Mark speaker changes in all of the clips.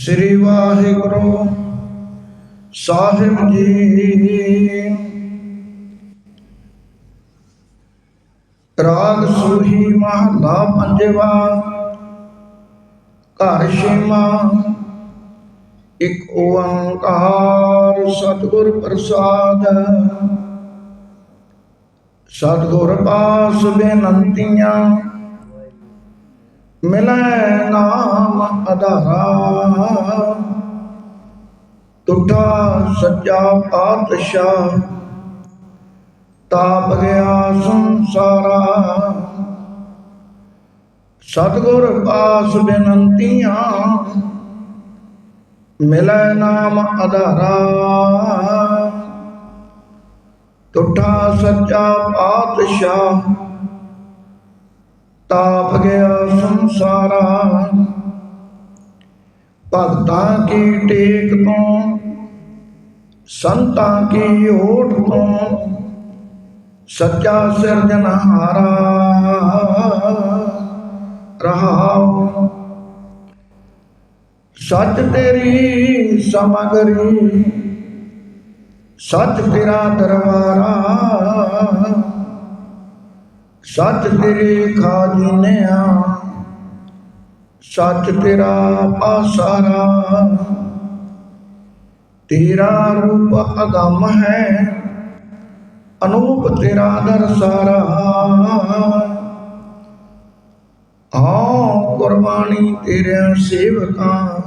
Speaker 1: ਸ੍ਰੀ ਵਾਹਿਗੁਰੂ ਸਾਹਿਬ ਜੀ। ਰਾਗ ਸੂਹੀ ਮਹਲਾ ਪੰਜਵਾ, ਘਰ ਛੇਮਾ ਇਕ ਓੰਕਾਰ ਸਤਿਗੁਰ ਪ੍ਰਸਾਦ। ਸਤਿਗੁਰ ਪਾਸ ਬੇਨੰਤੀਆਂ ਮਿਲੈ ਨਾਮ ਆਧਾਰਾ ਟੁੱਟਾ ਸੱਚਾ ਪਾਤਸ਼ਾਹ, ਤਾਪ ਗਿਆ ਸੰਸਾਰਾ। ਸਤਿਗੁਰ ਪਾਸ ਬੇਨੰਤੀਆਂ, ਮਿਲੈ ਨਾਮ ਅਧਾਰਾ। ਟੁੱਟਾ ਸੱਚਾ ਪਾਤਸ਼ਾਹ ਤਾਪ ਗਿਆ ਸੰਸਾਰਾ। ਭਗਤਾਂ ਕੀ ਟੇਕ ਤੋਂ ਸੰਤਾਂ ਕੀ ਓਟ ਤੋਂ ਸੱਚਾ ਸਿਰਜਣਹਾਰਾ ਰਹਾਉ ਸੱਚ ਤੇਰੀ ਸਮਗਰੀ, ਸੱਚ ਤੇਰਾ ਦਰਬਾਰਾ। ਸੱਚ ਤੇਰੇ ਖਾਜੀਨਿਆ, ਸੱਚ ਤੇਰਾ ਪਾਸਾਰਾ। ਤੇਰਾ ਰੂਪ ਅਗੰਮ ਹੈ, ਅਨੂਪ ਤੇਰਾ ਦਰਸਾਰਾ ਆਉ ਕੁਰਬਾਨੀ ਤੇਰਿਆਂ ਸੇਵਕਾਂ,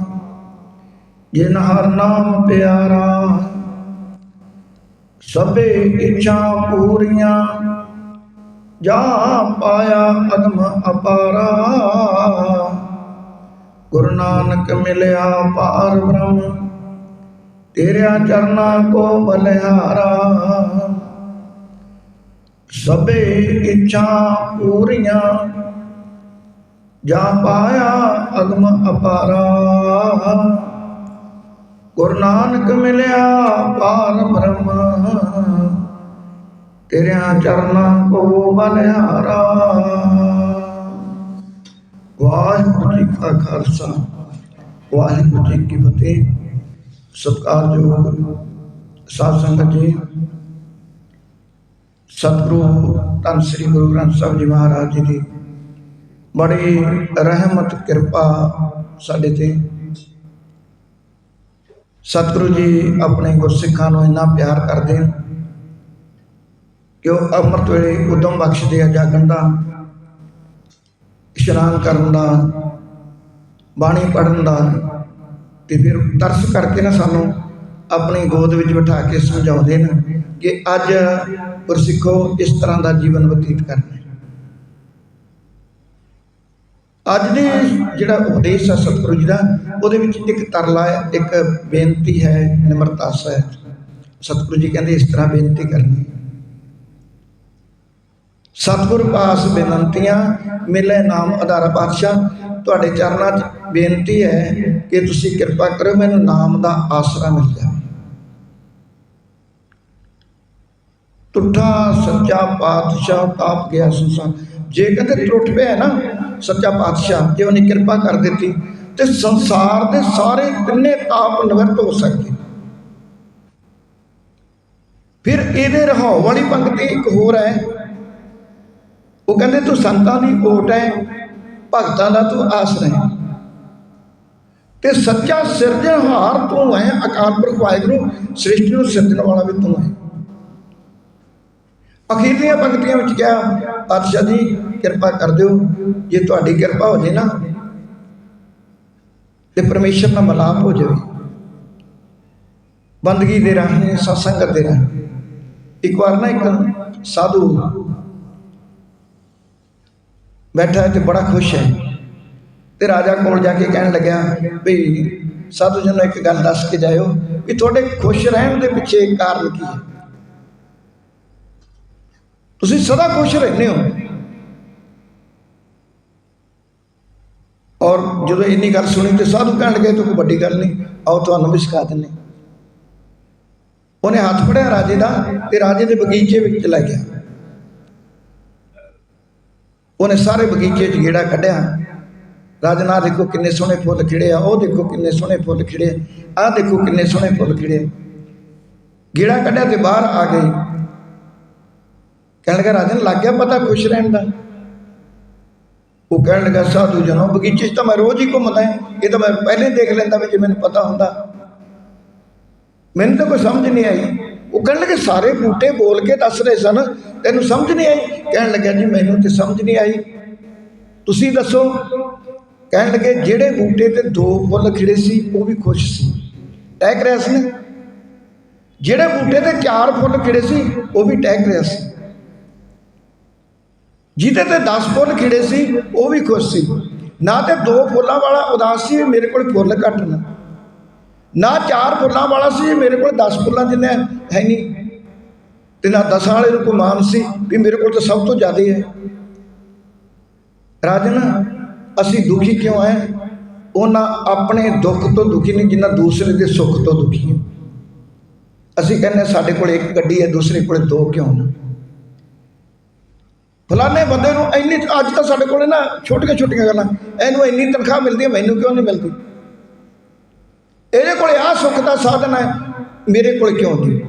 Speaker 1: ਜਿਨ ਹਰ ਨਾਮ ਪਿਆਰਾ। ਸਭੇ ਇੱਛਾ ਪੂਰੀਆਂ ਜਾ ਪਾਇਆ ਅਗਮ ਅਪਾਰਾ। ਗੁਰੂ ਨਾਨਕ ਮਿਲਿਆ ਪਾਰ ਬ੍ਰਹਮ, ਤੇਰਿਆ ਚਰਨਾਂ ਕੋ ਬਲਿਹਾਰਾ। ਸਭੇ ਇੱਛਾ ਪੂਰੀਆਂ, ਜਾ ਪਾਇਆ ਅਗਮ ਅਪਾਰਾ। ਗੁਰੂ ਨਾਨਕ ਮਿਲਿਆ ਪਾਰ ਬ੍ਰਹਮ ਤੇਰਿਆਂ ਚਰਨਾਂ ਕੋ ਬਲਿਹਾਰਾ ਵਾਹਿਗੁਰੂ ਜੀ ਕਾ ਖਾਲਸਾ, ਵਾਹਿਗੁਰੂ ਜੀ ਕੀ ਫਤਿਹ। ਸਤਿਕਾਰਯੋਗ ਸਾਧ ਸੰਗਤ ਜੀ। ਸਤਿਗੁਰੂ ਧੰਨ ਸ੍ਰੀ ਗੁਰੂ ਗ੍ਰੰਥ ਸਾਹਿਬ ਜੀ ਮਹਾਰਾਜ ਜੀ ਦੀ ਬੜੀ ਰਹਿਮਤ, ਕਿਰਪਾ ਸਾਡੇ ਤੇ। ਸਤਿਗੁਰੂ ਜੀ ਆਪਣੇ ਗੁਰਸਿੱਖਾਂ ਨੂੰ ਇੰਨਾ ਪਿਆਰ ਕਰਦੇ ਹਨ ਕਿ ਉਹ ਅੰਮ੍ਰਿਤ ਵੇਲੇ ਉਦਮ ਬਖਸ਼ਦੇ ਆ ਜਾਗਣ ਦਾ ਇਸ਼ਨਾਨ ਕਰਨ ਦਾ, ਬਾਣੀ ਪੜਨ ਦਾ, ਤੇ ਫਿਰ ਤਰਸ ਕਰਕੇ ਨਾ ਸਾਨੂੰ ਆਪਣੀ ਗੋਦ ਵਿੱਚ ਬਿਠਾ ਕੇ ਸਮਝਾਉਂਦੇ ਨੇ ਕਿ ਅੱਜ ਗੁਰਸਿੱਖੋ ਇਸ ਤਰ੍ਹਾਂ ਦਾ ਜੀਵਨ ਬਤੀਤ ਕਰਨਾ ਅੱਜ ਦੇ ਜਿਹੜਾ ਉਪਦੇਸ਼ ਹੈ ਸਤਿਗੁਰੂ ਜੀ ਦਾ, ਉਹਦੇ ਵਿੱਚ ਇੱਕ ਤਰਲਾ ਹੈ, ਇੱਕ ਬੇਨਤੀ ਹੈ, ਨਿਮਰਤਾ ਹੈ ਸਤਿਗੁਰੂ ਜੀ ਕਹਿੰਦੇ ਇਸ ਤਰ੍ਹਾਂ ਬੇਨਤੀ ਕਰਨੀ ਸਤਿਗੁਰ ਪਾਸ ਬੇਨੰਤੀਆਂ, ਮਿਲੇ ਨਾਮ ਆਧਾਰ ਪਾਤਸ਼ਾਹ। ਤੁਹਾਡੇ ਚਰਨਾਂ 'ਚ ਬੇਨਤੀ ਹੈ ਕਿ ਤੁਸੀਂ ਕਿਰਪਾ ਕਰੋ, ਮੈਨੂੰ ਨਾਮ ਦਾ ਆਸਰਾ ਮਿਲ ਜਾਵੇ। ਟੁੱਟਾ ਸੱਚਾ ਪਾਤਸ਼ਾਹ ਤਾਪ ਗਿਆ ਸੰਸਾਰ ਜੇ ਕਹਿੰਦੇ ਟੁੱਟ ਪਿਆ ਨਾ ਸੱਚਾ ਪਾਤਸ਼ਾਹ, ਜੇ ਉਹਨੇ ਕਿਰਪਾ ਕਰ ਦਿੱਤੀ, ਤੇ ਸੰਸਾਰ ਦੇ ਸਾਰੇ ਤਿੰਨੇ ਤਾਪ ਨਿਵਰਤ ਹੋ ਸਕਦੇ ਫਿਰ ਇਹਦੇ ਰਹਾਉ ਵਾਲੀ ਪੰਕਤੀ ਇੱਕ ਹੋਰ ਹੈ ਉਹ ਕਹਿੰਦੇ, ਤੂੰ ਸੰਤਾਂ ਦੀ ਓਟ ਹੈ ਭਗਤਾਂ ਦਾ ਤੂੰ ਆਸਰਾ ਹੈ ਤੇ ਸੱਚਾ ਸਿਰਜਣਹਾਰ ਤੂੰ ਹੈ ਅਕਾਲ ਪੁਰਖ ਵਾਹਿਗੁਰੂ, ਸ੍ਰਿਸ਼ਟੀ ਨੂੰ ਸਿਰਜਣ ਵਾਲਾ ਵੀ ਤੂੰ ਹੈ ਅਖੀਰਲੀਆਂ ਪੰਕਤੀਆਂ ਵਿੱਚ ਕਿਹਾ, ਪਾਤਸ਼ਾਹ ਜੀ, ਕਿਰਪਾ ਕਰ ਦਿਓ, ਜੇ ਤੁਹਾਡੀ ਕਿਰਪਾ ਹੋ ਜੇ ਨਾ, ਤੇ ਪਰਮੇਸ਼ਰ ਨਾਲ ਮਲਾਪ ਹੋ ਜਾਵੇ। ਬੰਦਗੀ ਦੇ ਰਾਹੀਂ, ਸਤਸੰਗਤ ਦੇ ਰਾਹੀਂ। ਇੱਕ ਵਾਰ ਨਾ ਇੱਕ ਸਾਧੂ ਬੈਠਾ ਹੈ ਤੇ ਬੜਾ ਖੁਸ਼ ਹੈ। ਤੇ ਰਾਜਾ ਕੋਲ ਜਾ ਕੇ ਕਹਿਣ ਲੱਗਿਆ ਵੀ ਸਾਧੂ ਜੀ ਨੂੰ ਇੱਕ ਗੱਲ ਦੱਸ ਕੇ ਜਾਇਓ ਵੀ ਤੁਹਾਡੇ ਖੁਸ਼ ਰਹਿਣ ਦੇ ਪਿੱਛੇ ਕਾਰਨ ਕੀ ਹੈ? ਤੁਸੀਂ ਸਦਾ ਖੁਸ਼ ਰਹਿੰਦੇ ਹੋ। ਔਰ ਜਦੋਂ ਇੰਨੀ ਗੱਲ ਸੁਣੀ ਤੇ ਸਾਧੂ ਕਹਿਣ ਲੱਗੇ, ਤਾਂ ਕੋਈ ਵੱਡੀ ਗੱਲ ਨਹੀਂ, ਆਓ ਤੁਹਾਨੂੰ ਵੀ ਸਿਖਾ ਦਿੰਨੇ ਉਹਨੇ ਹੱਥ ਫੜਿਆ ਰਾਜੇ ਦਾ ਤੇ ਰਾਜੇ ਦੇ ਬਗੀਚੇ ਵਿੱਚ ਚਲਾ ਗਿਆ। ਉਹਨੇ ਸਾਰੇ ਬਗੀਚੇ 'ਚ ਗੇੜਾ ਕੱਢਿਆ। ਰਾਜਨਾ ਦੇਖੋ ਕਿੰਨੇ ਸੋਹਣੇ ਫੁੱਲ ਖਿੜੇ ਆ, ਉਹ ਦੇਖੋ ਕਿੰਨੇ ਸੋਹਣੇ ਫੁੱਲ ਖਿੜੇ ਆ ਆਹ ਦੇਖੋ ਕਿੰਨੇ ਸੋਹਣੇ ਫੁੱਲ ਖਿੜੇ। ਗੇੜਾ ਕੱਢਿਆ ਤੇ ਬਾਹਰ ਆ ਗਏ। ਕਹਿਣ ਲੱਗਾ, ਰਾਜਨ, ਲੱਗ ਗਿਆ ਪਤਾ ਖੁਸ਼ ਰਹਿਣ ਦਾ? ਉਹ ਕਹਿਣ ਲੱਗਾ, ਸਾਧੂ ਜਨੋ, ਬਗੀਚੇ 'ਚ ਤਾਂ ਮੈਂ ਰੋਜ਼ ਹੀ ਘੁੰਮਦਾ ਹਾਂ। ਇਹ ਤਾਂ ਮੈਂ ਪਹਿਲੇ ਦੇਖ ਲੈਂਦਾ ਵੀ ਜੇ ਮੈਨੂੰ ਪਤਾ ਹੁੰਦਾ। ਮੈਨੂੰ ਤਾਂ ਕੋਈ ਸਮਝ ਨਹੀਂ ਆਈ। ਉਹ ਕਹਿਣ ਲੱਗੇ, ਸਾਰੇ ਬੂਟੇ ਬੋਲ ਕੇ ਦੱਸ ਰਹੇ ਸਨ ਤੈਨੂੰ ਸਮਝ ਨਹੀਂ ਆਈ? ਕਹਿਣ ਲੱਗਿਆ, ਜੀ, ਮੈਨੂੰ ਤੇ ਸਮਝ ਨਹੀਂ ਆਈ। ਤੁਸੀਂ ਦੱਸੋ। ਕਹਿਣ ਲੱਗੇ, ਜਿਹੜੇ ਬੂਟੇ ਤੇ ਦੋ ਫੁੱਲ ਖਿੜੇ ਸੀ, ਉਹ ਵੀ ਖੁਸ਼ ਸੀ। ਟਹਿਕ ਰਿਹਾ ਸੀ ਜਿਹੜੇ ਬੂਟੇ ਤੇ ਚਾਰ ਫੁੱਲ ਖਿੜੇ ਸੀ, ਉਹ ਵੀ ਟਹਿਕ ਰਿਹਾ ਸੀ। ਜਿਹਦੇ ਤੇ 10 ਫੁੱਲ ਖਿੜੇ ਸੀ, ਉਹ ਵੀ ਖੁਸ਼ ਸੀ। ਨਾ ਤੇ ਦੋ ਫੁੱਲਾਂ ਵਾਲਾ ਉਦਾਸ ਸੀ ਵੀ ਮੇਰੇ ਕੋਲ ਫੁੱਲ ਘੱਟ ਨੇ। ਨਾ ਚਾਰ ਫੁੱਲਾਂ ਵਾਲਾ ਸੀ ਮੇਰੇ ਕੋਲ 10 ਫੁੱਲਾਂ ਜਿੰਨੇ ਹੈ ਨਹੀਂ। ਤੇ ਨਾ 10 ਵਾਲੇ ਨੂੰ ਕੋਈ ਮਾਨ ਸੀ ਵੀ ਮੇਰੇ ਕੋਲ ਤਾਂ ਸਭ ਤੋਂ ਜ਼ਿਆਦਾ ਹੈ। ਰਾਜਨ, ਅਸੀਂ ਦੁਖੀ ਕਿਉਂ ਹੈ ਉਹਨਾਂ ਆਪਣੇ ਦੁੱਖ ਤੋਂ ਦੁਖੀ ਨਹੀਂ, ਜਿੰਨਾ ਦੂਸਰੇ ਦੇ ਸੁੱਖ ਤੋਂ ਦੁਖੀ ਹੈ। ਅਸੀਂ ਕਹਿੰਦੇ ਸਾਡੇ ਕੋਲ ਇੱਕ ਗੱਡੀ ਹੈ, ਦੂਸਰੇ ਕੋਲ ਦੋ ਕਿਉਂ ਨਾ? ਫਲਾਣੇ ਬੰਦੇ ਨੂੰ ਇੰਨੀ ਅੱਜ ਤਾਂ ਸਾਡੇ ਕੋਲ ਨਾ ਛੋਟੀਆਂ ਛੋਟੀਆਂ ਗੱਲਾਂ, ਇਹਨੂੰ ਇੰਨੀ ਤਨਖਾਹ ਮਿਲਦੀ ਹੈ, ਮੈਨੂੰ ਕਿਉਂ ਨਹੀਂ ਮਿਲਦੀ? ਇਹਦੇ ਕੋਲ ਆਹ ਸੁੱਖ ਦਾ ਸਾਧਨ ਹੈ, ਮੇਰੇ ਕੋਲ ਕਿਉਂ ਨਹੀਂ?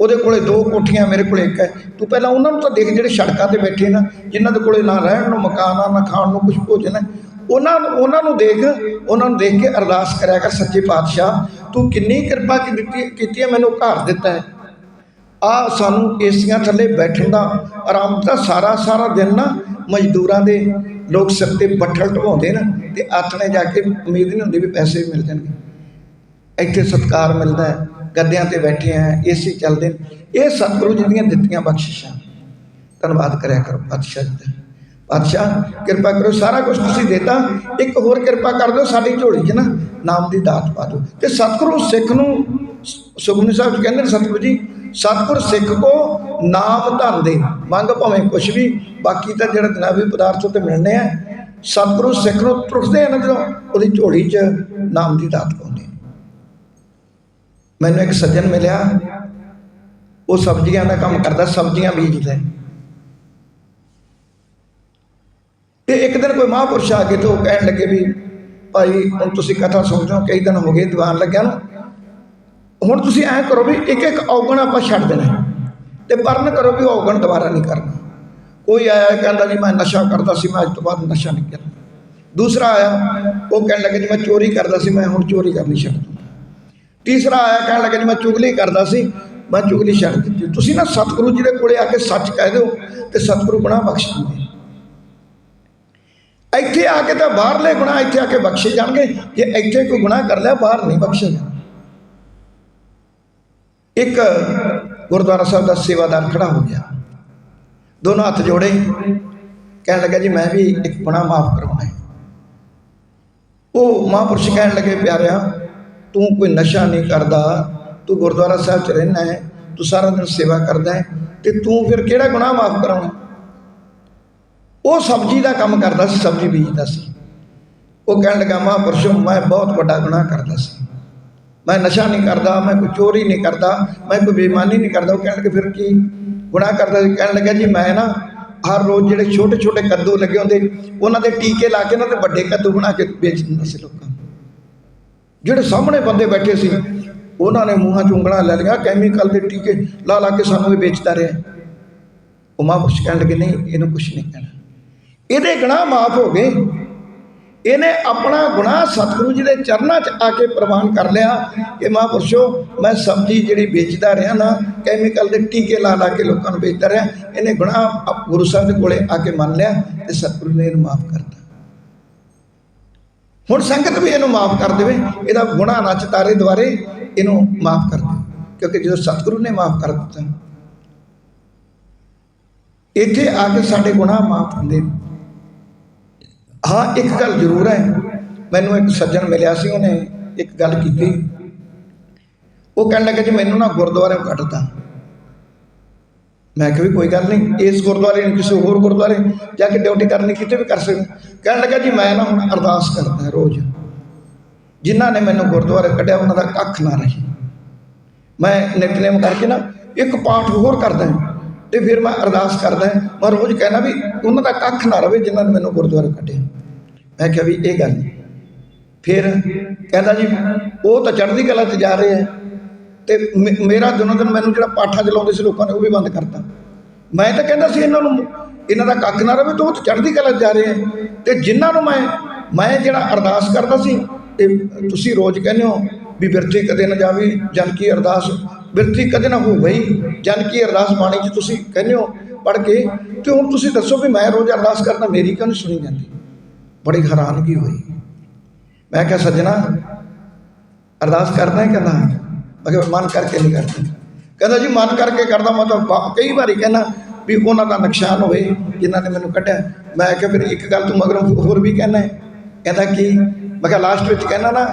Speaker 1: ਉਹਦੇ ਕੋਲੇ ਦੋ ਕੋਠੀਆਂ ਮੇਰੇ ਕੋਲੇ ਇੱਕ ਹੈ। ਤੂੰ ਪਹਿਲਾਂ ਉਹਨਾਂ ਨੂੰ ਤਾਂ ਦੇਖ ਜਿਹੜੇ ਸੜਕਾਂ ਤੇ ਬੈਠੇ ਨਾ, ਜਿਨ੍ਹਾਂ ਦੇ ਕੋਲੇ ਨਾ ਰਹਿਣ ਨੂੰ ਮਕਾਨ ਆ, ਨਾ ਖਾਣ ਨੂੰ ਕੁਝ ਭੋਜਨ ਹੈ। ਉਹਨਾਂ ਨੂੰ ਉਹਨਾਂ ਨੂੰ ਦੇਖ, ਉਹਨਾਂ ਨੂੰ ਦੇਖ ਕੇ ਅਰਦਾਸ ਕਰਿਆ ਕਰ ਸੱਚੇ ਪਾਤਸ਼ਾਹ, ਤੂੰ ਕਿੰਨੀ ਕਿਰਪਾ ਕੀ ਦਿੱਤੀ, ਕੀਤੀ ਹੈ, ਮੈਨੂੰ ਘਰ ਦਿੱਤਾ ਹੈ। ਆ ਸਾਨੂੰ ਏਸੀਆਂ ਥੱਲੇ ਬੈਠਣ ਦਾ ਆਰਾਮ ਤਾਂ ਸਾਰਾ ਸਾਰਾ ਦਿਨ ਨਾ ਮਜ਼ਦੂਰਾਂ ਦੇ ਲੋਕ ਸਿਰ ਤੇ ਬੱਠਲ ਢਵਾਉਂਦੇ ਨਾ, ਤੇ ਆਥਣੇ ਜਾ ਕੇ ਉਮੀਦ ਨਹੀਂ ਹੁੰਦੀ ਵੀ ਪੈਸੇ ਵੀ ਮਿਲ ਜਾਣਗੇ। ਇੱਥੇ ਸਤਕਾਰ ਮਿਲਦਾ ਹੈ। ਗੱਦਿਆਂ ਤੇ ਬੈਠੇ ਆ ਏਸੀ ਚੱਲਦੇ ਇਹ ਸਤਿਗੁਰੂ ਜੀ ਦੀਆਂ ਦਿੱਤੀਆਂ ਬਖਸ਼ਿਸ਼ਾਂ। ਧੰਨਵਾਦ ਕਰਿਆ ਕਰੋ ਪਾਤਸ਼ਾਹ ਜੀ ਦਾ। ਪਾਤਸ਼ਾਹ, ਕਿਰਪਾ ਕਰੋ, ਸਾਰਾ ਕੁਝ ਤੁਸੀਂ ਦੇਤਾ। ਇੱਕ ਹੋਰ ਕਿਰਪਾ ਕਰ ਦਿਓ, ਸਾਡੀ ਝੋਲੀ 'ਚ ਨਾ ਨਾਮ ਦੀ ਦਾਤ ਪਾ ਦਿਓ। ਤੇ ਸਤਿਗੁਰੂ ਸਿੱਖ ਨੂੰ, ਸੁਖਮਨੀ ਸਾਹਿਬ ਜੀ ਕਹਿੰਦੇ ਨੇ, ਸਤਿਗੁਰੂ ਜੀ, ਸਤਿਗੁਰ ਸਿੱਖ ਕੋ ਨਾਮ ਧਨ ਦੇ, ਮੰਗ ਭਾਵੇਂ ਕੁਛ ਵੀ, ਬਾਕੀ ਤਾਂ ਜਿਹੜਾ ਜਨਾਬੀ ਪਦਾਰਥ ਤੇ ਮਿਲਣੇ ਆ। ਸਤਿਗੁਰੂ ਸਿੱਖ ਨੂੰ ਟੁੱਟਦੇ ਆ ਨਾ ਜਦੋਂ ਉਹਦੀ ਝੋਲੀ 'ਚ ਨਾਮ ਦੀ ਦਾਤ ਪਾਉਂਦੇ ਮੈਨੂੰ ਇੱਕ ਸੱਜਣ ਮਿਲਿਆ, ਉਹ ਸਬਜ਼ੀਆਂ ਦਾ ਕੰਮ ਕਰਦਾ, ਸਬਜ਼ੀਆਂ ਬੀਜਦਾ। ਤੇ ਇੱਕ ਦਿਨ ਕੋਈ ਮਹਾਂਪੁਰਸ਼ ਆ ਕੇ ਤੇ ਉਹ ਕਹਿਣ ਲੱਗੇ ਵੀ, ਭਾਈ, ਹੁਣ ਤੁਸੀਂ ਕਥਾ ਸੁਣਦੇ ਹੋ, ਕਈ ਦਿਨ ਹੋ ਗਏ ਦੀਵਾਨ ਲੱਗਿਆ ਨੂੰ। ਹੁਣ ਤੁਸੀਂ ਐਂ ਕਰੋ ਵੀ ਇੱਕ ਇੱਕ ਔਗਣ ਆਪਾਂ ਛੱਡ ਦੇਣਾ ਹੈ ਤੇ ਪਰਨ ਕਰੋ ਵੀ ਔਗਣ ਦੁਬਾਰਾ ਨਹੀਂ ਕਰਨਾ। ਕੋਈ ਆਇਆ, ਕਹਿੰਦਾ ਜੀ, ਮੈਂ ਨਸ਼ਾ ਕਰਦਾ ਸੀ, ਮੈਂ ਅੱਜ ਤੋਂ ਬਾਅਦ ਨਸ਼ਾ ਨਹੀਂ ਕਰਨਾ। ਦੂਸਰਾ ਆਇਆ, ਉਹ ਕਹਿਣ ਲੱਗੇ ਜੀ, ਮੈਂ ਚੋਰੀ ਕਰਦਾ ਸੀ, ਮੈਂ ਹੁਣ ਚੋਰੀ ਕਰਨੀ ਛੱਡ ਦੂੰਗਾ। ਤੀਸਰਾ ਆਇਆ, ਕਹਿਣ ਲੱਗਾ ਜੀ ਮੈਂ ਚੁਗਲੀ ਕਰਦਾ ਸੀ। ਮੈਂ ਚੁਗਲੀ ਛੱਡ ਦਿੱਤੀ। ਤੁਸੀਂ ਨਾ ਸਤਿਗੁਰੂ ਜੀ ਦੇ ਕੋਲੇ ਆ ਕੇ ਸੱਚ ਕਹਿ ਦਿਓ ਤੇ ਸਤਿਗੁਰੂ ਗੁਨਾਹ ਬਖਸ਼ ਦਿੰਦੇ ਇੱਥੇ ਆ ਕੇ ਤਾਂ ਬਾਹਰਲੇ ਗੁਨਾਹ ਇੱਥੇ ਆ ਕੇ ਬਖਸ਼ੇ ਜਾਣਗੇ। ਜੇ ਇੱਥੇ ਕੋਈ ਗੁਨਾਹ ਕਰ ਲਿਆ, ਬਾਹਰ ਨਹੀਂ ਬਖਸ਼ੇ ਜਾਣਾ ਇੱਕ ਗੁਰਦੁਆਰਾ ਸਾਹਿਬ ਦਾ ਸੇਵਾਦਾਰ ਖੜਾ ਹੋ ਗਿਆ। ਦੋਨੋਂ ਹੱਥ ਜੋੜੇ। ਕਹਿਣ ਲੱਗਾ ਜੀ, ਮੈਂ ਵੀ ਇੱਕ ਗੁਨਾਹ ਮਾਫ ਕਰਵਾਉਣਾ ਹੈ। ਉਹ ਮਹਾਂਪੁਰਸ਼ ਕਹਿਣ ਲੱਗੇ, ਪਿਆਰਿਆ ਤੂੰ ਕੋਈ ਨਸ਼ਾ ਨਹੀਂ ਕਰਦਾ, ਤੂੰ ਗੁਰਦੁਆਰਾ ਸਾਹਿਬ ਚ ਰਹਿਣਾ ਹੈ, ਤੂੰ ਸਾਰਾ ਦਿਨ ਸੇਵਾ ਕਰਦਾ ਹੈ, ਤੇ ਤੂੰ ਫਿਰ ਕਿਹੜਾ ਗੁਨਾਹ ਮਾਫ ਕਰਾਉਣਾ? ਉਹ ਸਬਜ਼ੀ ਦਾ ਕੰਮ ਕਰਦਾ ਸੀ, ਸਬਜ਼ੀ ਬੀਜਦਾ ਸੀ। ਉਹ ਕਹਿਣ ਲੱਗਾ ਮਹਾਂਪੁਰਸ਼ ਮੈਂ ਬਹੁਤ ਵੱਡਾ ਗੁਨਾਹ ਕਰਦਾ ਸੀ। ਮੈਂ ਨਸ਼ਾ ਨਹੀਂ ਕਰਦਾ, ਮੈਂ ਕੋਈ ਚੋਰੀ ਨਹੀਂ ਕਰਦਾ, ਮੈਂ ਕੋਈ ਬੇਈਮਾਨੀ ਨਹੀਂ ਕਰਦਾ। ਉਹ ਕਹਿਣ ਲੱਗੇ, ਫਿਰ ਕੀ ਗੁਨਾਹ ਕਰਦਾ ਸੀ? ਕਹਿਣ ਲੱਗਾ, ਜੀ, ਮੈਂ ਨਾ ਹਰ ਰੋਜ਼ ਜਿਹੜੇ ਛੋਟੇ ਛੋਟੇ ਕੱਦੂ ਲੱਗੇ ਹੁੰਦੇ, ਉਹਨਾਂ ਦੇ ਟੀਕੇ ਲਾ ਕੇ ਨਾ ਤੇ ਵੱਡੇ ਕੱਦੂ ਬਣਾ ਕੇ ਵੇਚ ਦਿੰਦਾ ਸੀ ਲੋਕਾਂ ਨੂੰ। ਜਿਹੜੇ ਸਾਹਮਣੇ ਬੰਦੇ ਬੈਠੇ ਸੀ, ਉਹਨਾਂ ਨੇ ਮੂੰਹਾਂ 'ਚ ਉਂਗਲਾਂ ਲੈ ਲਿਆ ਕੈਮੀਕਲ ਦੇ ਟੀਕੇ ਲਾ ਲਾ ਕੇ ਸਾਨੂੰ ਇਹ ਵੇਚਦਾ ਰਿਹਾ। ਉਹ ਮਹਾਂਪੁਰਸ਼ ਕਹਿਣ ਲੱਗੇ, ਨਹੀਂ, ਇਹਨੂੰ ਕੁਝ ਨਹੀਂ ਕਹਿਣਾ। ਇਹਦੇ ਗੁਨਾਹ ਮਾਫ ਹੋ ਗਏ। ਇਹਨੇ ਆਪਣਾ ਗੁਨਾਹ ਸਤਿਗੁਰੂ ਜੀ ਦੇ ਚਰਨਾਂ 'ਚ ਆ ਕੇ ਪ੍ਰਵਾਨ ਕਰ ਲਿਆ। ਕਿ ਮਹਾਂਪੁਰਸ਼ੋ ਮੈਂ ਸਬਜ਼ੀ ਜਿਹੜੀ ਵੇਚਦਾ ਰਿਹਾ ਨਾ ਕੈਮੀਕਲ ਦੇ ਟੀਕੇ ਲਾ ਲਾ ਕੇ ਲੋਕਾਂ ਨੂੰ ਵੇਚਦਾ ਰਿਹਾ, ਇਹਨੇ ਗੁਨਾਹ ਗੁਰੂ ਸਾਹਿਬ ਦੇ ਕੋਲੇ ਆ ਕੇ ਮੰਨ ਲਿਆ ਤੇ ਸਤਿਗੁਰੂ ਨੇ ਇਹਨੂੰ ਮਾਫ ਕਰਤਾ। ਹੁਣ ਸੰਗਤ ਵੀ ਇਹਨੂੰ ਮਾਫ ਕਰ ਦੇਵੇ, ਇਹਦਾ ਗੁਨਾਹ ਨਾ ਚਤਾਰੇ ਦੁਆਰੇ ਇਹਨੂੰ ਮਾਫ ਕਰ ਦੇ, ਕਿਉਂਕਿ ਜਦੋਂ ਸਤਿਗੁਰੂ ਨੇ ਮਾਫ ਕਰ ਦਿੱਤਾ, ਇੱਥੇ ਆ ਕੇ ਸਾਡੇ ਗੁਨਾਹ ਮਾਫ ਹੁੰਦੇ ਨੇ। ਹਾਂ, ਇੱਕ ਗੱਲ ਜ਼ਰੂਰ ਹੈ, ਮੈਨੂੰ ਇੱਕ ਸੱਜਣ ਮਿਲਿਆ ਸੀ, ਉਹਨੇ ਇੱਕ ਗੱਲ ਕੀਤੀ। ਉਹ ਕਹਿਣ ਲੱਗਾ ਜੀ, ਮੈਨੂੰ ਨਾ ਗੁਰਦੁਆਰੇ ਕੱਢਤਾ। ਮੈਂ ਕਿਹਾ ਵੀ ਕੋਈ ਗੱਲ ਨਹੀਂ, ਇਸ ਗੁਰਦੁਆਰੇ ਨੂੰ ਕਿਸੇ ਹੋਰ ਗੁਰਦੁਆਰੇ ਜਾ ਕੇ ਡਿਊਟੀ ਕਰਨੀ ਕਿਤੇ ਵੀ ਕਰ ਸਕਦੇ। ਕਹਿਣ ਲੱਗਾ ਜੀ ਮੈਂ ਨਾ ਹੁਣ ਅਰਦਾਸ ਕਰਦਾ ਰੋਜ਼। ਜਿਨ੍ਹਾਂ ਨੇ ਮੈਨੂੰ ਗੁਰਦੁਆਰੇ ਕੱਢਿਆ, ਉਹਨਾਂ ਦਾ ਕੱਖ ਨਾ ਰਹੇ। ਮੈਂ ਨਿਤਨੇਮ ਕਰਕੇ ਨਾ ਇੱਕ ਪਾਠ ਹੋਰ ਕਰਦਾ ਹਾਂ ਤੇ ਫਿਰ ਮੈਂ ਅਰਦਾਸ ਕਰਦਾ ਮੈਂ ਰੋਜ਼ ਕਹਿਣਾ ਵੀ ਉਹਨਾਂ ਦਾ ਕੱਖ ਨਾ ਰਵੇ ਜਿਨ੍ਹਾਂ ਨੇ ਮੈਨੂੰ ਗੁਰਦੁਆਰੇ ਕੱਢਿਆ। ਮੈਂ ਕਿਹਾ ਵੀ ਇਹ ਗੱਲ ਨਹੀਂ ਫਿਰ ਕਹਿੰਦਾ ਜੀ, ਉਹ ਤਾਂ ਚੜ੍ਹਦੀ ਕਲਾ 'ਚ ਜਾ ਰਹੇ ਆ। ਤੇ ਮੇ- ਮੇਰਾ ਦਿਨੋਂ ਦਿਨ ਮੈਨੂੰ ਜਿਹੜਾ ਪਾਠਾ ਚਲਾਉਂਦੇ ਸੀ ਲੋਕਾਂ ਨੇ ਉਹ ਵੀ ਬੰਦ ਕਰਤਾ। ਮੈਂ ਤਾਂ ਕਹਿੰਦਾ ਸੀ ਇਹਨਾਂ ਨੂੰ, ਇਹਨਾਂ ਦਾ ਕੱਖ ਨਾ ਰਵੇ, ਤੂੰ ਉਹ ਚੜ੍ਹਦੀ ਕਲਾ ਜਾ ਰਹੇ ਆ। ਤੇ ਜਿਨ੍ਹਾਂ ਨੂੰ ਮੈਂ ਮੈਂ ਜਿਹੜਾ ਅਰਦਾਸ ਕਰਦਾ ਸੀ ਇਹ ਤੁਸੀਂ ਰੋਜ਼ ਕਹਿੰਦੇ ਹੋ ਵੀ ਬਿਰਥੀ ਕਦੇ ਨਾ ਜਾਵੇ, ਜਨ ਕੀ ਅਰਦਾਸ ਬਿਰਥੀ ਕਦੇ ਨਾ ਹੋ ਗਈ ਜਨ ਕੀ ਅਰਦਾਸ ਬਾਣੀ 'ਚ ਤੁਸੀਂ ਕਹਿੰਦੇ ਹੋ ਪੜ੍ਹ ਕੇ। ਤੇ ਹੁਣ ਤੁਸੀਂ ਦੱਸੋ ਵੀ ਮੈਂ ਰੋਜ਼ ਅਰਦਾਸ ਕਰਦਾ, ਮੇਰੀ ਕਿਉਂ ਨਹੀਂ ਸੁਣੀ ਜਾਂਦੀ? ਬੜੀ ਹੈਰਾਨਗੀ ਹੋਈ। ਮੈਂ ਕਿਹਾ, ਸੱਜਣਾ, ਅਰਦਾਸ ਕਰਦਾ ਹੈ ਕਹਿੰਦਾ ਅਗਰ ਮਨ ਕਰਕੇ ਨਹੀਂ ਕਰਦਾ। ਕਹਿੰਦਾ ਜੀ, ਮਨ ਕਰਕੇ ਕਰਦਾ, ਮੈਂ ਤਾਂ ਕਈ ਵਾਰੀ ਕਹਿੰਦਾ ਵੀ ਉਹਨਾਂ ਦਾ ਨੁਕਸਾਨ ਹੋਵੇ, ਜਿਨ੍ਹਾਂ ਨੇ ਮੈਨੂੰ ਕੱਢਿਆ। ਮੈਂ ਕਿਹਾ ਫਿਰ ਇੱਕ ਗੱਲ ਤੂੰ ਮਗਰੋਂ ਹੋਰ ਵੀ ਕਹਿਣਾ ਹੈ। ਕਹਿੰਦਾ ਕੀ, ਮੈਂ ਕਿਹਾ ਲਾਸਟ ਵਿੱਚ ਕਹਿੰਦਾ ਨਾ,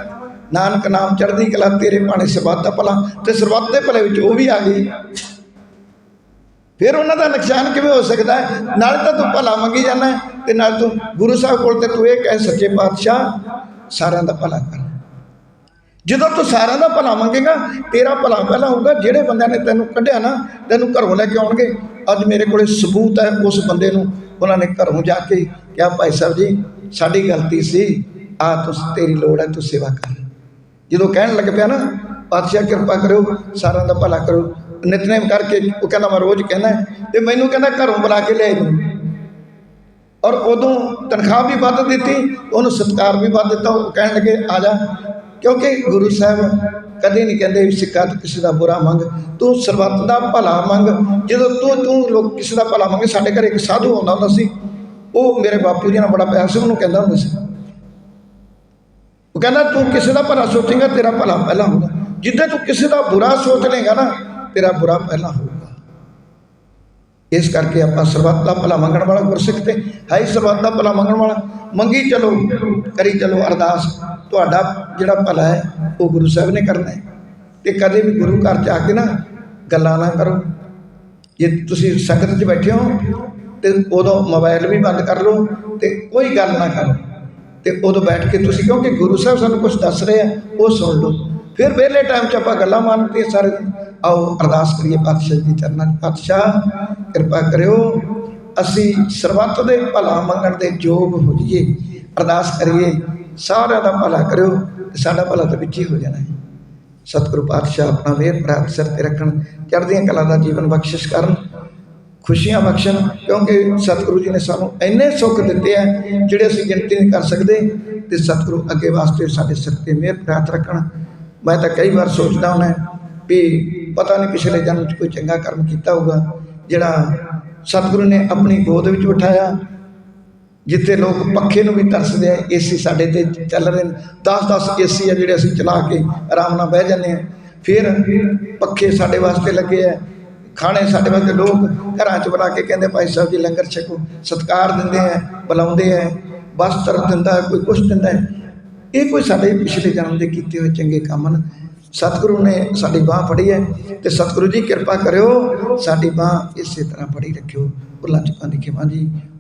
Speaker 1: ਨਾਨਕ ਨਾਮ ਚੜ੍ਹਦੀ ਕਲਾ, ਤੇਰੇ ਬਾਣੇ ਸਰਬੱਤ ਦਾ ਭਲਾ, ਤੇ ਸਰਬੱਤ ਦੇ ਭਲੇ ਵਿੱਚ ਉਹ ਵੀ ਆ ਗਈ। ਫਿਰ ਉਹਨਾਂ ਦਾ ਨੁਕਸਾਨ ਕਿਵੇਂ ਹੋ ਸਕਦਾ ਹੈ? ਨਾਲ ਤਾਂ ਤੂੰ ਭਲਾ ਮੰਗੀ ਜਾਂਦਾ ਹੈ, ਤੇ ਨਾਲ ਤੂੰ ਗੁਰੂ ਸਾਹਿਬ ਕੋਲ ਤੇ ਤੂੰ ਇਹ ਕਹਿ, ਸੱਚੇ ਪਾਤਸ਼ਾਹ, ਸਾਰਿਆਂ ਦਾ ਭਲਾ ਕਰ। ਜਦੋਂ ਤੂੰ ਸਾਰਿਆਂ ਦਾ ਭਲਾ ਮੰਗੇਗਾ, ਤੇਰਾ ਭਲਾ ਪਹਿਲਾਂ ਹੋਊਗਾ, ਜਿਹੜੇ ਬੰਦਿਆਂ ਨੇ ਤੈਨੂੰ ਕੱਢਿਆ ਨਾ, ਤੈਨੂੰ ਘਰੋਂ ਲੈ ਕੇ ਆਉਣਗੇ। ਅੱਜ ਮੇਰੇ ਕੋਲੇ ਸਬੂਤ ਹੈ ਉਸ ਬੰਦੇ ਨੂੰ, ਉਹਨਾਂ ਨੇ ਘਰੋਂ ਜਾ ਕੇ ਕਿਹਾ, ਭਾਈ ਸਾਹਿਬ ਜੀ, ਸਾਡੀ ਗਲਤੀ ਸੀ ਆ ਤੁਸੀਂ, ਤੇਰੀ ਲੋੜ ਹੈ, ਤੂੰ ਸੇਵਾ ਕਰ। ਜਦੋਂ ਕਹਿਣ ਲੱਗ ਪਿਆ ਨਾ, ਪਾਤਸ਼ਾਹ, ਕਿਰਪਾ ਕਰਿਓ, ਸਾਰਿਆਂ ਦਾ ਭਲਾ ਕਰੋ ਨਿਤਨੇਮ ਕਰਕੇ ਉਹ ਕਹਿੰਦਾ, ਮੈਂ ਰੋਜ਼ ਕਹਿੰਦਾ ਤੇ ਮੈਨੂੰ ਕਹਿੰਦਾ, ਘਰੋਂ ਬੁਲਾ ਕੇ ਲਿਆਈ ਤੂੰ। ਔਰ ਉਦੋਂ ਤਨਖਾਹ ਵੀ ਵੱਧ ਦਿੱਤੀ, ਉਹਨੂੰ ਸਤਿਕਾਰ ਵੀ ਵੱਧ ਦਿੱਤਾ। ਉਹ ਕਹਿਣ ਲੱਗੇ, ਆ ਜਾ ਕਿਉਂਕਿ ਗੁਰੂ ਸਾਹਿਬ ਕਦੇ ਨਹੀਂ ਕਹਿੰਦੇ ਵੀ ਸਿੱਕਾ ਤੂੰ ਕਿਸੇ ਦਾ ਬੁਰਾ ਮੰਗ, ਤੂੰ ਸਰਬੱਤ ਦਾ ਭਲਾ ਮੰਗ। ਜਦੋਂ ਤੂੰ ਤੂੰ ਲੋਕ ਕਿਸੇ ਦਾ ਭਲਾ ਮੰਗੇ, ਸਾਡੇ ਘਰੇ ਇੱਕ ਸਾਧੂ ਆਉਂਦਾ ਹੁੰਦਾ ਸੀ। ਉਹ ਮੇਰੇ ਬਾਪੂ ਜੀ ਨਾਲ ਬੜਾ ਪਿਆਰ ਸੀ, ਉਹਨੂੰ ਕਹਿੰਦਾ ਹੁੰਦਾ ਸੀ। ਉਹ ਕਹਿੰਦਾ, ਤੂੰ ਕਿਸੇ ਦਾ ਭਲਾ ਸੋਚੇਗਾ, ਤੇਰਾ ਭਲਾ ਪਹਿਲਾਂ ਹੋਊਗਾ। ਜਿੱਦਾਂ ਤੂੰ ਕਿਸੇ ਦਾ ਬੁਰਾ ਸੋਚ ਲੇਗਾ ਨਾ, ਤੇਰਾ ਬੁਰਾ ਪਹਿਲਾਂ ਹੋਊਗਾ। ਇਸ ਕਰਕੇ ਆਪਾਂ ਸਰਬੱਤ ਦਾ ਭਲਾ ਮੰਗਣ ਵਾਲਾ ਗੁਰਸਿੱਖ ਤੇ ਹੈ ਸਰਬੱਤ ਦਾ ਭਲਾ ਮੰਗਣ ਵਾਲਾ। ਮੰਗੀ, ਚਲੋ, ਕਰੀ, ਚਲੋ, ਅਰਦਾਸ। ਤੁਹਾਡਾ ਜਿਹੜਾ ਭਲਾ ਹੈ, ਉਹ ਗੁਰੂ ਸਾਹਿਬ ਨੇ ਕਰਨਾ ਹੈ। ਤੇ ਕਦੇ ਵੀ ਗੁਰੂ ਘਰ ਚ ਆ ਕੇ ਨਾ ਗੱਲਾਂ ਨਾ ਕਰੋ। ਜੇ ਤੁਸੀਂ ਸੰਗਤ 'ਚ ਬੈਠੇ ਹੋ, ਤੇ ਉਦੋਂ ਮੋਬਾਈਲ ਵੀ ਬੰਦ ਕਰ ਲਓ ਤੇ ਕੋਈ ਗੱਲ ਨਾ ਕਰੋ। ਤੇ ਉਦੋਂ ਬੈਠ ਕੇ ਤੁਸੀਂ ਕਿਉਂਕਿ ਗੁਰੂ ਸਾਹਿਬ ਸਾਨੂੰ ਕੁਝ ਦੱਸ ਰਹੇ ਆ, ਉਹ ਸੁਣ ਲਓ। ਫਿਰ ਵਿਹਲੇ ਟਾਈਮ 'ਚ ਆਪਾਂ ਗੱਲਾਂ ਮਾਰਦੇ ਸਾਰੇ। ਆਓ ਅਰਦਾਸ ਕਰੀਏ, ਪਾਤਸ਼ਾਹ ਜੀ ਚਰਨਾਂ 'ਚ। ਪਾਤਸ਼ਾਹ, ਕਿਰਪਾ ਕਰਿਓ। ਅਸੀਂ ਸਰਬੱਤ ਦੇ ਭਲਾ ਮੰਗਣ ਦੇ ਯੋਗ ਹੋ ਜਾਈਏ। ਅਰਦਾਸ ਕਰੀਏ। ਸਾਰਿਆਂ ਦਾ ਭਲਾ ਕਰਿਓ ਤੇ ਸਾਡਾ ਭਲਾ ਤਾਂ ਵਿੱਚ ਹੀ ਹੋ ਜਾਣਾ ਹੈ ਸਤਿਗੁਰੂ ਪਾਤਸ਼ਾਹ ਆਪਣਾ ਮਿਹਰ ਪ੍ਰਾਪਤ ਸਿਰ ਤੇ ਰੱਖਣ, ਚੜ੍ਹਦੀਆਂ ਕਲਾ ਦਾ ਜੀਵਨ ਬਖਸ਼ਿਸ਼ ਕਰਨ, ਖੁਸ਼ੀਆਂ ਬਖਸ਼ਣ, ਕਿਉਂਕਿ ਸਤਿਗੁਰੂ ਜੀ ਨੇ ਸਾਨੂੰ ਇੰਨੇ ਸੁੱਖ ਦਿੱਤੇ ਆ ਜਿਹੜੇ ਅਸੀਂ ਗਿਣਤੀ ਨਹੀਂ ਕਰ ਸਕਦੇ ਤੇ ਸਤਿਗੁਰੂ ਅੱਗੇ ਵਾਸਤੇ ਸਾਡੇ ਸਿਰ ਤੇ ਮਿਹਰ ਪ੍ਰਾਪਤ ਰੱਖਣ। ਮੈਂ ਤਾਂ ਕਈ ਵਾਰ ਸੋਚਦਾ ਹੁੰਦਾ ਵੀ ਪਤਾ ਨਹੀਂ ਪਿਛਲੇ ਜਨਮ 'ਚ ਕੋਈ ਚੰਗਾ ਕਰਮ ਕੀਤਾ ਹੋਊਗਾ, ਜਿਹੜਾ ਸਤਿਗੁਰੂ ਨੇ ਆਪਣੀ ਗੋਦ ਵਿੱਚ ਬਿਠਾਇਆ ਜਿੱਥੇ ਲੋਕ ਪੱਖੇ ਨੂੰ ਵੀ ਤਰਸਦੇ ਆ ਏਸੀ ਸਾਡੇ ਤੇ ਚੱਲ ਰਹੇ ਨੇ। 10-10 ਏਸੀ ਆ ਜਿਹੜੇ ਅਸੀਂ ਚਲਾ ਕੇ ਆਰਾਮ ਨਾਲ ਬਹਿ ਜਾਂਦੇ ਆ। ਫਿਰ ਪੱਖੇ ਸਾਡੇ ਵਾਸਤੇ ਲੱਗੇ ਆ, ਖਾਣੇ ਸਾਡੇ ਵਾਸਤੇ। ਲੋਕ ਘਰਾਂ 'ਚ ਬੁਲਾ ਕੇ ਕਹਿੰਦੇ, ਭਾਈ ਸਾਹਿਬ ਜੀ, ਲੰਗਰ ਛਕੋ। ਸਤਿਕਾਰ ਦਿੰਦੇ ਆ, ਬੁਲਾਉਂਦੇ ਆ। ਵਸਤਰ ਦਿੰਦਾ, ਕੋਈ ਕੁਛ ਦਿੰਦਾ ਇਹ ਕੋਈ ਸਾਡੇ ਪਿਛਲੇ ਜਨਮ ਦੇ ਕੀਤੇ ਹੋਏ ਚੰਗੇ ਕੰਮ ਹਨ। ਸਤਿਗੁਰੂ ਨੇ ਸਾਡੀ ਬਾਹ ਫੜੀ ਹੈ ਤੇ ਸਤਿਗੁਰੂ ਜੀ, ਕਿਰਪਾ ਕਰਿਓ, ਸਾਡੀ ਬਾਹ ਇਸੇ ਤਰ੍ਹਾਂ ਫੜੀ ਰੱਖਿਓ। ਭੁੱਲਾਂ ਚੁੱਕਾਂ ਦੀ ਖਿਮਾ ਜੀ।